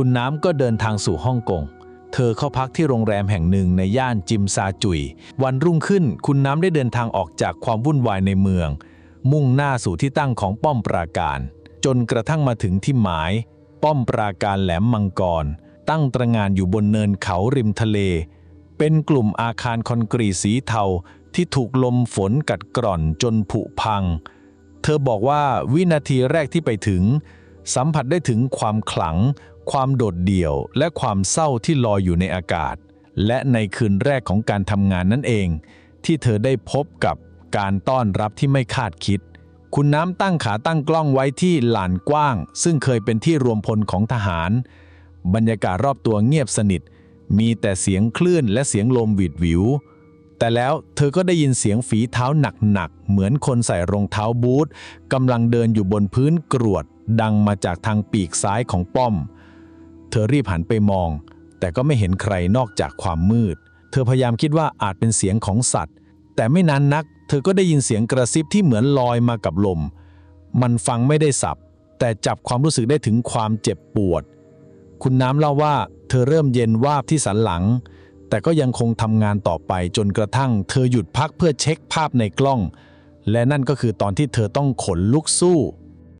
คุณน้ำก็เดินทางสู่ฮ่องกง เธอเข้าพักที่โรงแรมแห่งหนึ่งในย่านจิมซาจุย วันรุ่งขึ้นคุณน้ำได้เดินทางออกจากความวุ่นวายในเมือง มุ่งหน้าสู่ที่ตั้งของป้อมปราการ จนกระทั่งมาถึงที่หมาย ป้อมปราการแหลมมังกร ตั้งตระหงานอยู่บนเนินเขาริมทะเล เป็นกลุ่มอาคารคอนกรีตสีเทาที่ถูกลมฝนกัดกร่อนจนผุพัง เธอบอกว่าวินาทีแรกที่ไปถึง สัมผัสได้ถึงความขลัง ความโดดเดี่ยวและความเศร้าที่ลอยอยู่ในอากาศ และในคืนแรกของการทำงานนั่นเอง ที่เธอได้พบกับการต้อนรับที่ไม่คาดคิด คุณน้ำตั้งขาตั้งกล้องไว้ที่ลานกว้าง ซึ่งเคยเป็นที่รวมพลของทหาร บรรยากาศรอบตัวเงียบสนิท มีแต่เสียงคลื่นและเสียงลมหวิดหวิว แต่แล้วเธอก็ได้ยินเสียงฝีเท้าหนักๆ เหมือนคนใส่รองเท้าบูทกำลังเดินอยู่บนพื้นกรวด ดังมาจากทางปีกซ้ายของป้อม เธอรีบหันไปมอง แต่ก็ไม่เห็นใครนอกจากความมืด เธอพยายามคิดว่าอาจเป็นเสียงของสัตว์ แต่ไม่นานนัก เธอก็ได้ยินเสียงกระซิบที่เหมือนลอยมากับลม มันฟังไม่ได้สับ แต่จับความรู้สึกได้ถึงความเจ็บปวด คุณน้ำเล่าว่า เธอเริ่มเย็นวาบที่สันหลัง แต่ก็ยังคงทำงานต่อไปจนกระทั่ง เธอหยุดพักเพื่อเช็คภาพในกล้อง และนั่นก็คือตอนที่เธอต้องขนลุกสู้